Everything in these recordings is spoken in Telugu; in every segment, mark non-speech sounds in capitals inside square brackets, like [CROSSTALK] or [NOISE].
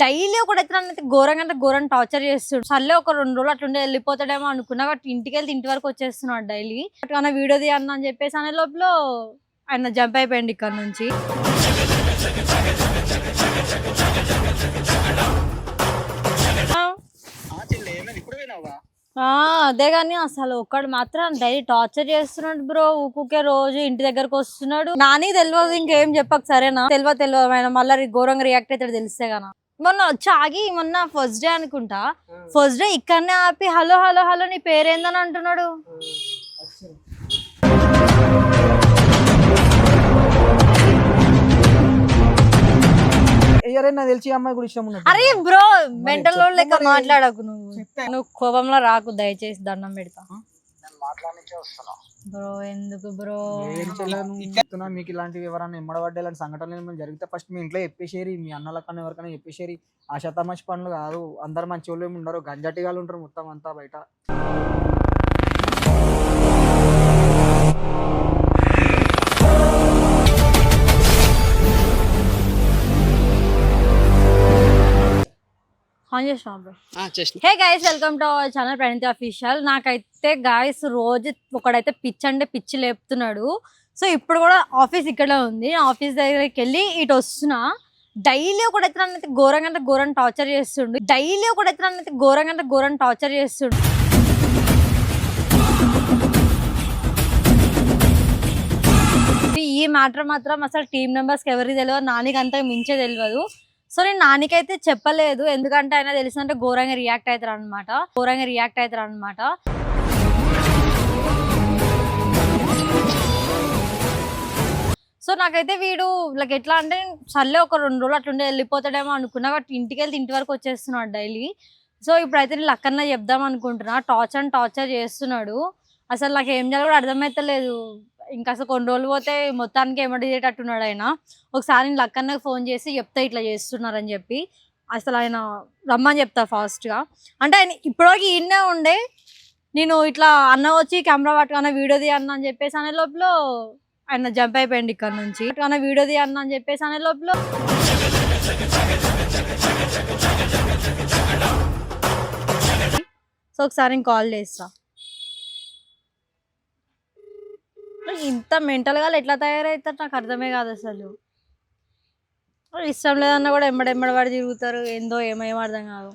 డైలీ ఒకటి అయితే ఘోరంగా అంటే ఘోరం టార్చర్ చేస్తున్నాడు సర్లే ఒక రెండు రోజులు అట్లుండే వెళ్ళిపోతాడేమో అనుకున్నా బట్ ఇంటికి వెళ్తే ఇంటి వరకు వచ్చేస్తున్నాడు డైలీ. అట్లా వీడియో తీయన్నా అని చెప్పేసి అనే లోపల ఆయన జంప్ అయిపోయింది ఇక్కడ నుంచి. అదే కానీ అసలు ఒక్కడు మాత్రం డైలీ టార్చర్ చేస్తున్నాడు బ్రో. ఊకుకే రోజు ఇంటి దగ్గరకు వస్తున్నాడు. నాని తెలియదు ఇంకేం చెప్పక సరేనా? తెలియదు తెలియదు ఆయన మళ్ళీ ఘోరంగా రియాక్ట్ అవుతాడు తెలిస్తే గానా. మొన్న వచ్చి ఆగి మొన్న ఫస్ట్ డే అనుకుంటా. ఫస్ట్ డే ఇక్కడనే ఆపి హలో హలో హలో నీ పేరేందని అంటున్నాడు. నాకు తెలిసి అమ్మాయి కూడా ఇష్టం అరే బ్రో మెంటల్ లెక్క. మాట్లాడకు నువ్వు. నువ్వు కోపంలో రాకు దయచేసి దండం పెడతా. బ్రో ఎందుకు బ్రో? చెప్తున్నా మీకు ఇలాంటివి ఎవరైనా ఎమ్మడబడ్డే ఇలాంటి సంఘటనలు ఏమైనా జరిగితే ఫస్ట్ మీ ఇంట్లో చెప్పేసేరి మీ అన్నల కన్నా ఎవరికైనా చెప్పేసేరి. ఆ శతమాషి పనులు కాదు అందరు మంచి వాళ్ళు ఏమి ఉండరు గంజటిగాలు ఉంటారు మొత్తం అంతా బయట. ఆన్ చేసినా bro hey guys welcome to our channel Praniti official నాకైతే గాయస్ రోజు ఒకడైతే పిచ్చి అంటే పిచ్చి లేపుతున్నాడు. సో ఇప్పుడు కూడా ఆఫీస్ ఇక్కడే ఉంది. ఆఫీస్ దగ్గరికి వెళ్ళి ఇటు వస్తున్నా. డైలీ ఒకడైతే నన్ను అయితే ఘోరంగా అంటే ఘోరం టార్చర్ చేస్తుండు. డైలీ ఒకడైతే నన్ను అయితే ఘోరంగా అంటే ఘోరం టార్చర్ చేస్తుండు. ఈ మ్యాటర్ మాత్రం అసలు టీం మెంబర్స్కి ఎవరికి తెలియదు నానికి అంతా మించే తెలియదు. సో నేను నానికైతే చెప్పలేదు. ఎందుకంటే ఆయన తెలిసిందంటే ఘోరంగా రియాక్ట్ అవుతారు అనమాట ఘోరంగా రియాక్ట్ అవుతారు అనమాట సో నాకైతే వీడు లైక్ ఎట్లా అంటే సర్లే ఒక రెండు రోజులు అట్లుండే వెళ్ళిపోతాడేమో అనుకున్నా బట్ ఇంటికి వెళ్తే ఇంటి వరకు వచ్చేస్తున్నాడు డైలీ. సో ఇప్పుడైతే నేను లక్కన్న చెప్దాం అనుకుంటున్నా. టార్చర్ అండ్ టార్చర్ చేస్తున్నాడు. అసలు నాకు ఏం చేయాలో కూడా అర్థమైతలేదు. ఇంకా అసలు కొన్ని రోజులు పోతే మొత్తానికి ఏమడిగేటట్టున్నాడు ఆయన. ఒకసారి నేను లక్కన్నకు ఫోన్ చేసి చెప్తా ఇట్లా చేస్తున్నారని చెప్పి అసలు ఆయన రమ్మని చెప్తా ఫాస్ట్గా అంటే ఆయన ఇప్పటివరకు ఈయనే ఉండే. నేను ఇట్లా అన్న వచ్చి కెమెరా పట్టుకున్న వీడియో తీయన్న అని చెప్పేసి అనే లోపల ఆయన జంప్ అయిపోయింది ఇక్కడ నుంచి. అన్న వీడియో తీయన్న అని చెప్పేసి అనే లోపల సో ఒకసారి నేను కాల్ చేస్తా మరి ఇంత మెంటల్గా ఎట్లా తయారవుతారు నాకు అర్థమే కాదు అసలు. ఇష్టం లేదన్నా కూడా ఎంబడెంబడి పడి తిరుగుతారు. ఏందో ఏమేమో అర్థం కాదు.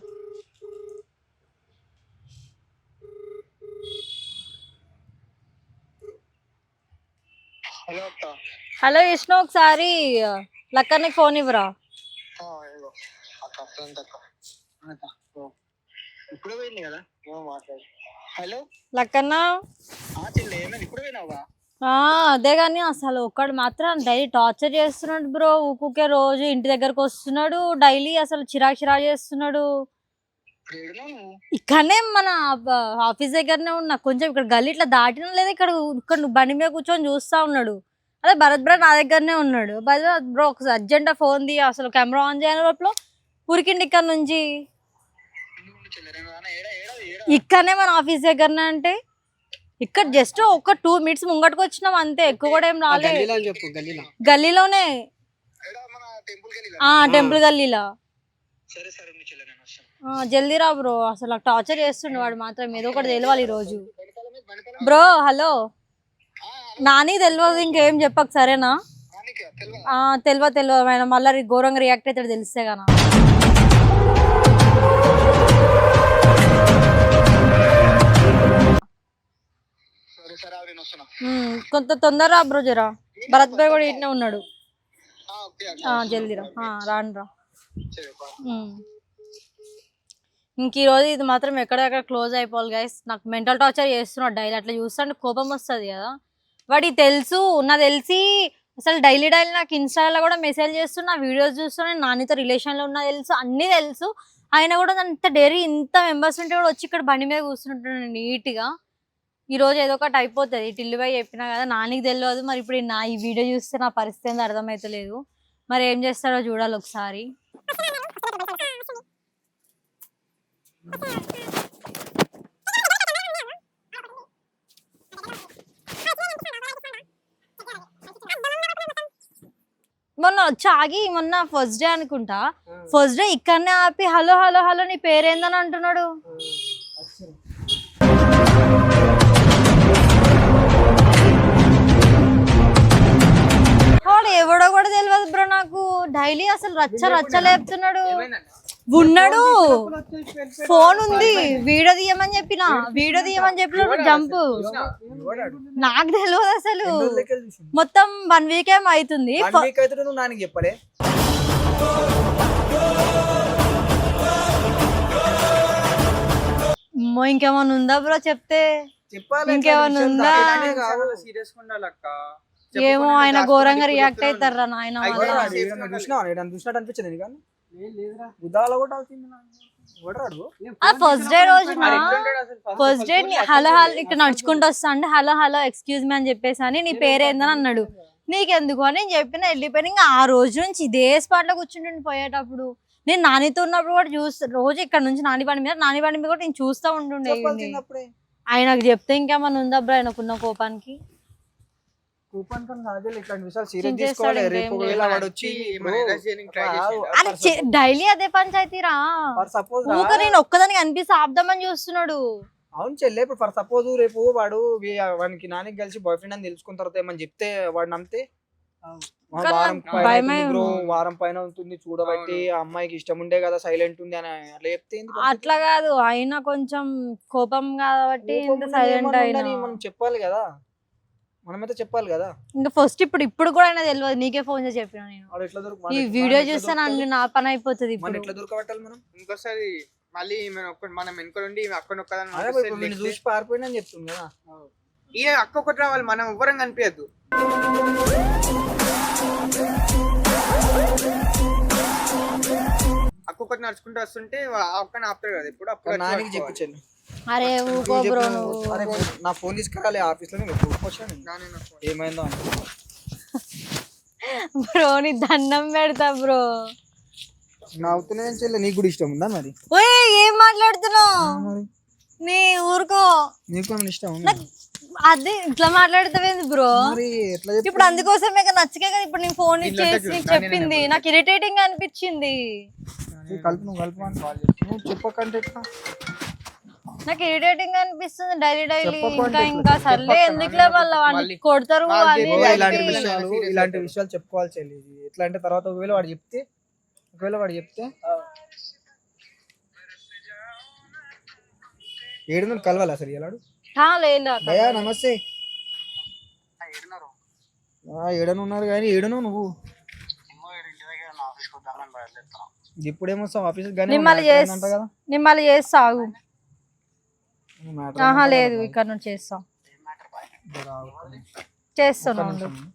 హలో విష్ణు ఒకసారి లక్కన్నకి ఫోన్ ఇవ్వరా? హలో? లక్కన్న? అదే కానీ అసలు ఒక్కడు మాత్రం డైలీ టార్చర్ చేస్తున్నాడు బ్రో. ఊకుకే రోజు ఇంటి దగ్గరకు వస్తున్నాడు డైలీ అసలు చిరాకు చిరాకు చేస్తున్నాడు. ఇక్కడనే మన ఆఫీస్ దగ్గరనే ఉన్నా. కొంచెం ఇక్కడ గల్లీ ఇట్లా దాటిన లేదా ఇక్కడ ఇక్కడ నువ్వు బండి మీద కూర్చొని చూస్తా ఉన్నాడు. అదే భరత్ బ్రో నా దగ్గరనే ఉన్నాడు. భరత్ బ్రో ఒకసారి అర్జెంట్ ఫోన్ తీ అసలు కెమెరా ఆన్ చేయని లోపల ఉరికిండి ఇక్కడ నుంచి. ఇక్కడనే మన ఆఫీస్ దగ్గరనే అంటే ఇక్కడ జస్ట్ ఒక టూ మినిట్స్ ముంగటికి వచ్చినాం అంతే ఎక్కువ కూడా ఏం రాలే. గల్లీలో అని చెప్పు గల్లీలో. గల్లీలోనే. ఏడా మన టెంపుల్కి ఆ. టెంపుల్ గల్లీలో. సరే సరే నీ చెల్లి నేను వస్తాను ఆ, జల్దీ రా బ్రో అసలు టార్చర్ చేస్తుండు వాడు మాత్రం ఏదో ఒకటి తెలియాలి ఈ రోజు బ్రో హలో. నాని తెలియదు ఇంకేం చెప్పక సరేనా? నానికే తెలియదా ఆ తెలియదు మళ్ళీ ఘోరంగా రియాక్ట్ అవుతాడు తెలిస్తే గానా. కొంత తొందరరా బ్రో జరా? భరత్ భాయ్ కూడా ఇట్నే ఉన్నాడు. జల్దీరా. ఆ, రాను రా సరే, బా. ఉమ్. ఇంక ఈ రోజు ఇది మాత్రం ఎక్కడెక్కడ క్లోజ్ అయిపోవాలి గైస్ నాకు మెంటల్ టార్చర్ చేస్తున్నాడు డైలీ అట్లా చూస్తుంటే కోపం వస్తుంది కదా. వాడికి తెలుసు నాకు తెలిసి అసలు డైలీ డైలీ నాకు ఇన్స్టాలో కూడా మెసేజ్ చేస్తున్నా వీడియోస్ చూస్తున్నా నేను నానితో రిలేషన్లో ఉన్నా తెలుసు అన్నీ తెలుసు. ఆయన కూడా అంత డైరీ ఇంత మెంబర్స్ ఉంటే కూడా వచ్చి ఇక్కడ బండి మీద కూర్చుంటున్నాడు నీట్గా. ఈ రోజు ఏదో ఒకటి అయిపోతుంది. టిల్లు పోయి చెప్పినా కదా నానికి తెలియదు మరి ఇప్పుడు నా ఈ వీడియో చూస్తే నా పరిస్థితి ఏందో అర్థమవుతలేదు మరి ఏం చేస్తారో చూడాలి ఒకసారి. మొన్న వచ్చి ఆగి మొన్న ఫస్ట్ డే అనుకుంటా. ఫస్ట్ డే ఇక్కడనే ఆపి హలో హలో హలో నీ పేరేందని అంటున్నాడు? డైలీ అసలు రచ్చ రచ్చ లేపుతున్నాడు. ఉన్నాడు. ఫోన్ ఉంది. వీడియో తీయమని చెప్పిన. వీడియో తీయమని చెప్పిన జంప్. నాకు తెలియదు అసలు. మొత్తం వన్ వీక్ ఏం అవుతుంది చెప్పలే. ఇంకేమన్నా ఉందా బ్రో చెప్తే? చెప్పాలి ఇంకేమన్నా ఉందా? సీరియస్ ఉండాలి అక్క ఏమో ఆయన ఘోరంగా రియాక్ట్ అవుతారా నాయన అయ్యో, చూసినా చూసినట్టు అనిపించింది నీకు? ఉదాల కూడా అవుతుంది ఓడరాడు ఆ ఫస్ట్ డే రోజున ఫస్ట్ డే హలో హలో ఇక్కడ నడుచుకుంటూ వస్తా అంటే హలో హలో ఎక్స్క్యూజ్ మీ అని చెప్పేసి అని నీ పేరేందని అన్నాడు. నీకెందుకు అని నేను చెప్పిన వెళ్ళిపోయిన ఇంకా ఆ రోజు నుంచి ఇదే స్పాట్లో కూర్చుంటుండి పోయేటప్పుడు నేను నానితో ఉన్నప్పుడు కూడా చూస్తా రోజు ఇక్కడ నుంచి నాని బండి మీద నాని బండి మీద కూడా నేను చూస్తా ఉంటుండే ఆయనకు చెప్తే ఇంకేమన్నా ఉందా బ్రో ఆయనకున్న కోపానికి? కూపన్ కన్ కాదు ఇట్లాంటి విషయాలు సీరియస్ తీసుకోవాలి. రేపు ఒకవేళ. వాడు వచ్చి డైలీ అదే పంచాయతీరా ఫర్ సపోజ్ ఊక నేను ఒక్కదానికి అనిపిస్తే ఆపుదామని చూస్తున్నాడు. అవును చెల్లె ఇప్పుడు ఫర్ సపోజ్ రేపు వాడు వానికి నానికి కలిసి బాయ్ ఫ్రెండ్ అని తెలుసుకున్న తర్వాత ఏమని చెప్తే వాడు నమ్మితే వారం పైన ఉంటుంది చూడబట్టి ఆ అమ్మాయికి ఇష్టం ఉండే కదా సైలెంట్ ఉంది అని అట్లా చెప్తే ఏంది పరిస్థితి? అట్లా కాదు అయినా కొంచెం కోపం కాబట్టి సైలెంట్ అయినా మనం చెప్పాలి కదా. మనమైతే చెప్పాలి కదా. ఇంకా ఫస్ట్ ఇప్పుడు ఇప్పుడు కూడా అయినా తెలియదు నీకే ఫోన్ చేసి చెప్పిన నేను. వాడు ఎట్లా దొరుకు ఈ వీడియో చూస్తే నన్ను దొరుకుతాడు? నా పని అయిపోతుంది మన ఇప్పుడు. ఎట్లా దొరకబట్టాలి మనం? ఇంకోసారి మళ్ళీ మనం ఒక్క మనం వెనుక నుండి అక్కడ అదే ఇప్పుడు నేను చూసి పారిపోయినా అని చెప్తుంది కదా. ఈ అక్క ఒకటి రావాలి మనం ఎవ్వరం కనిపించద్దు. అక్క ఒకటి నడుచుకుంటూ వస్తుంటే అక్కని ఆపుతారు కదా ఇప్పుడు అప్పుడు నానికి. చెప్పించాను అరే ఊకో బ్రో నువ్వు. అరే నా ఫోన్ తీసుకురాలి ఆఫీస్లో నేను. ఏమైందో అంటే [LAUGHS] బ్రో నీ దండం పెడతా బ్రో. నవ్వుతూనే చెల్లె నీకు కూడా ఇష్టం ఉందా మరి? ఓయ్ ఏం మాట్లాడుతున్నావు? మరి? నీ ఊరుకో. నీకు ఏమైనా ఇష్టం ఉందా? అదే ఇట్లా మాట్లాడతావేంది బ్రో? ఇప్పుడు అందుకోసమే నచ్చకే కదా ఇప్పుడు నేను ఫోన్ చేసి చెప్పింది. నాకు ఇరిటేటింగ్ అనిపించింది. కలుపు నువ్వు కలుపు అని నువ్వు చెప్పకంటే ఎట్లా? నాకు ఇరిటేటింగ్ అనిపిస్తుంది డైలీ డైలీ. ఇంకా ఇంకా? సర్లే ఎందుకులే మళ్ళీ. కొడతారు వాళ్ళు ఇది ఇలాంటి. విషయాలు ఇలాంటి. విషయాలు చెప్పుకోవాలి చెల్లి. ఎట్లా అంటే తర్వాత ఒకవేళ వాడు చెప్తే ఒకవేళ వాడు చెప్తే. ఏడు నుండి కలవాలి అసలు ఎలాడు. భయా నమస్తే. ఆ, ఏడను ఉన్నారు కానీ ఏడను నువ్వు. ఇప్పుడేమో ఆఫీస్ మిమ్మల్ని చేస్ అంట కదా నేను మళ్ళీ చేస్తా ఆగు Matter ఆహా లేదు. ఇక్కడ నుంచి చేస్తాం జర ఆగు. చేస్తాను ఒక్క ఉండు. నిమిషం.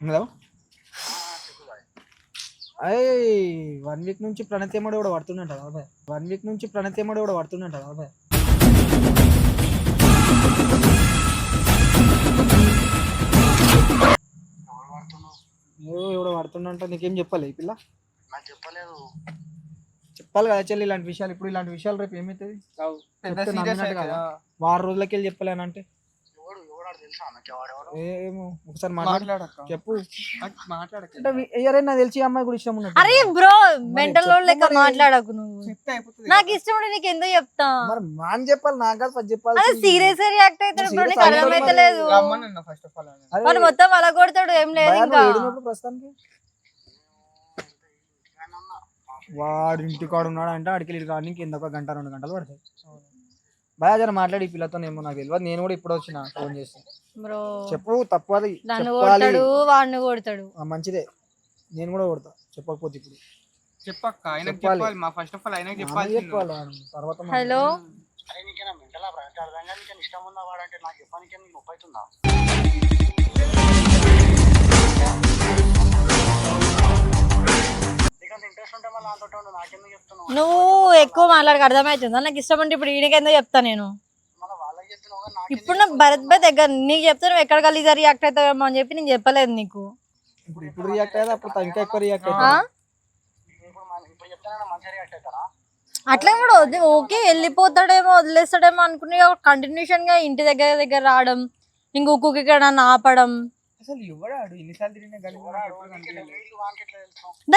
హలో అయ్యి వన్ వీక్ నుంచి ప్రణతేముడు కూడా పడుతుందంట బాబాయ్ వన్ వీక్ నుంచి ప్రణతేముడు కూడా పడుతుందంట బాబాయ్ ఎవడో పడుతుందంట నీకేం చెప్పాలి ఈ పిల్ల చెప్పాలి కదా చెల్లి ఇలాంటి విషయాలు. ఇప్పుడు ఇలాంటి విషయాలు రేపు ఏమవుతుంది పెద్ద. కదా. వారం రోజులకి వెళ్ళి చెప్పలేనంటే ఏమో ఒకసారి మాట్లాడు. మాట్లాడక్క. చెప్పు. మాట్లాడక అంటే ఎవరైనా తెలిసి అమ్మాయి కూడా ఇష్టం ఉన్నట్టు అరే బ్రో మెంటల్ లెక్క. మాట్లాడకు నువ్వు. నాకు ఇష్టం ఉంటే నీకు ఎందుకు చెప్తా? మరి మాన్ చెప్పాలి నాకు కాదు ఫస్ట్ చెప్పాలి సీరియస్ రియాక్ట్ అవుతాడు బ్రో serious నీకు అవుతాడు అర్థమైతలేదు. రమ్మనన్న ఫస్ట్ ఆఫ్ ఆల్ అరే, వాడు మొత్తం అలా కొడతాడు ఏం లేదు ఇంకా. ప్రస్తుతానికి? వాడు ఇంటికాడు ఉన్నాడు అంటే అడికి కాడ కింద ఒక గంట రెండు గంటలు పడతాయి. భయా జర మాట్లాడి ఈ పిల్లతో ఏమో నాకు తెలియదు నేను కూడా ఇప్పుడు వచ్చిన ఫోన్ చేసి. బ్రో చెప్పు తప్పు అది వాడిని కొడతాడు. ఆ, మంచిదే. నేను కూడా కొడతా చెప్పకపోతే ఇప్పుడు. చెప్పక్క ఆయనకు చెప్పాలి. చెప్పాలి మా ఫస్ట్ ఆఫ్ ఆల్ ఆయనకు ఆమె చెప్పాలి చెప్పాలి ఆ, తర్వాత మనం- హలో? నువ్వు ఎక్కువ మాట్లాడక అర్థమవుతుందా నాకు ఇష్టం అంటే ఇప్పుడు ఈయనకి ఎందుకు చెప్తా నేను? ఇప్పుడు నాకు భరత్ భాయ్ దగ్గర నీకు చెప్తే నువ్వు ఎక్కడ కలిసి రియాక్ట్ అవుతావేమో అని చెప్పి నేను చెప్పలేదు నీకు. ఇప్పుడు ఇప్పుడు రియాక్ట్ అయ్యేది అప్పుడు ఇంకా ఎక్కువ రియాక్ట్ ఆ? అవుతుంది అట్లా కూడా వద్దు- ఓకే వెళ్ళిపోతాడేమో వదిలేస్తాడేమో అనుకుని కంటిన్యూషన్గా ఇంటి దగ్గర దగ్గర రావడం ఇంకొక ఇక్కడ ఆపడం అసలు ఎవడాడు? తిరిగిన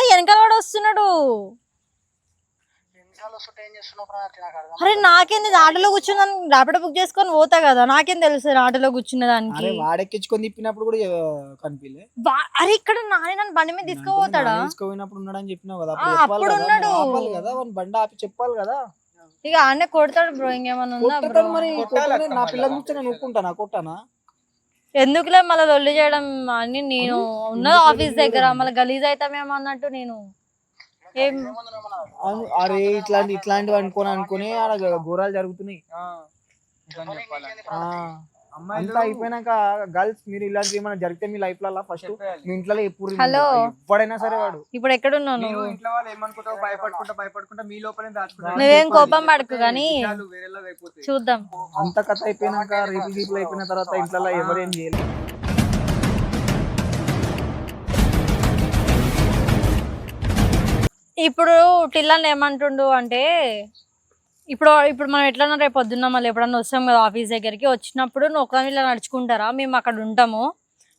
వెనకాల వాడు వస్తున్నాడు. అరే నాకేంది ఆటోలో కూర్చుందని ర్యాపిడో బుక్ చేసుకొని పోతా కదా. నాకేం తెలుసు ఆటోలో కూర్చున్న దానికి? వాడెక్కించుకొని తిప్పినప్పుడు కూడా కనిపించలే అరే ఇక్కడ నాని నన్ను బండి మీద తీసుకుపోతాడా? తీసుకుపోయినప్పుడు ఉన్నాడని చెప్పినావు కదా. అప్పుడు ఉన్నాడు. కదా బండి ఆపి చెప్పాలి కదా. ఇక ఆడనే కొడతాడు బ్రో ఇంకేమన్నా ఉందా మరి నా. పిల్లల నుంచి నేను ఒప్పుకుంటానా? కొట్టానా? ఎందుకులే మళ్ళీ లొల్లి చేయడం? అని నేను ఉన్నది ఎందుకు ఆఫీస్ దగ్గర? మళ్ళీ గలీజ్ అవుతామేమో అన్నట్టు నేను ఏం? అరే ఇట్లాంటి ఇట్లాంటివి అనుకోని అనుకుని ఆడ ఘోరాలు జరుగుతున్నాయి. ఆ, నిజం చెప్పాలా. ఆ, అమ్మాయిలు అంతా అయిపోయినాక గర్ల్స్ మీరు ఇలాంటివి ఏమైనా జరిగితే మీ లైఫ్లలో ఫస్ట్. మీ ఇంట్లో ఎప్పుడు హలో. ఎవడైనా సరే వాడు. ఇప్పుడు ఎక్కడున్నావు మీరు నువ్వు? ఇంట్లో వాళ్ళు ఏమనుకుంటావు భయపడుకుంటా భయపడుకుంటా మీ లోపలే దాచుకుంటారు నువ్వేం కోపం పడకు కానీ. చూద్దాం. అంత కథ అయిపోయినాక రేపు అయిపోయిన తర్వాత ఇంట్లో ఎవరు ఏం చేయలేదు ఇప్పుడు టిల్లన్ ఏమంటుండు అంటే ఇప్పుడు ఇప్పుడు మనం ఎట్లన్నా రేపు పొద్దున్న మళ్ళీ ఎప్పుడన్నా వస్తాం కదా ఆఫీస్ దగ్గరికి వచ్చినప్పుడు నువ్వు ఒకదాని ఇలా నడుచుకుంటారా? మేము అక్కడ ఉంటాము.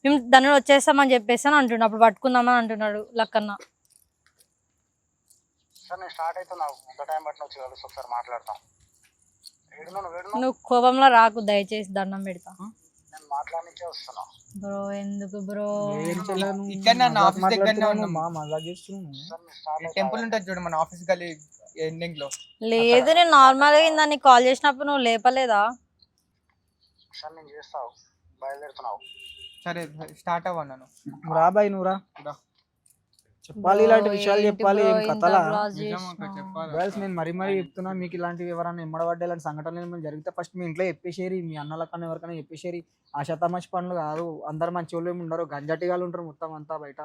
మేము దాన్ని వచ్చేస్తామని చెప్పేసి అని అంటుండు. అప్పుడు పట్టుకుందామని అంటున్నాడు లక్కన్న. నువ్వు కోపంలో రాకు దయచేసి దండం పెడతా. నేను మాట్లాడనికే వస్తున్నా. బ్రో ఎందుకు బ్రో? మజాక్ ఆఫీస్ దగ్గరనే ఉన్నాం. మా టెంపుల్ ఉంటుంది చూడు మన ఆఫీస్ గల్లీ ఎండింగ్లో. లేదు నేను నార్మల్గా ఇందా నీకు కాల్ చేసినప్పుడు నువ్వు లేపలేదా? సార్ నేను చేస్తావు బయలుదేరుతున్నావు. సరే స్టార్ట్ అవ్వన్నాను నువ్వు రా బాయ్ నువ్వు రా. చెప్పాలి ఇలాంటి విషయాలు చెప్పాలి ఏం కథలా? గర్ల్స్ నేను మరీ మరీ చెప్తున్నా మీకు ఇలాంటివి ఎవరైనా ఎమ్మడబడ్డ ఇలాంటి సంఘటనలు ఏమైనా జరిగితే ఫస్ట్ మీ ఇంట్లో చెప్పేసేరి మీ అన్నలకన్నా ఎవరికైనా చెప్పేసేరి. ఆ శతమాషి పనులు కాదు అందరు మంచి వాళ్ళు ఏమి ఉండరు గంజటిగాలు ఉంటారు మొత్తం అంతా బయట.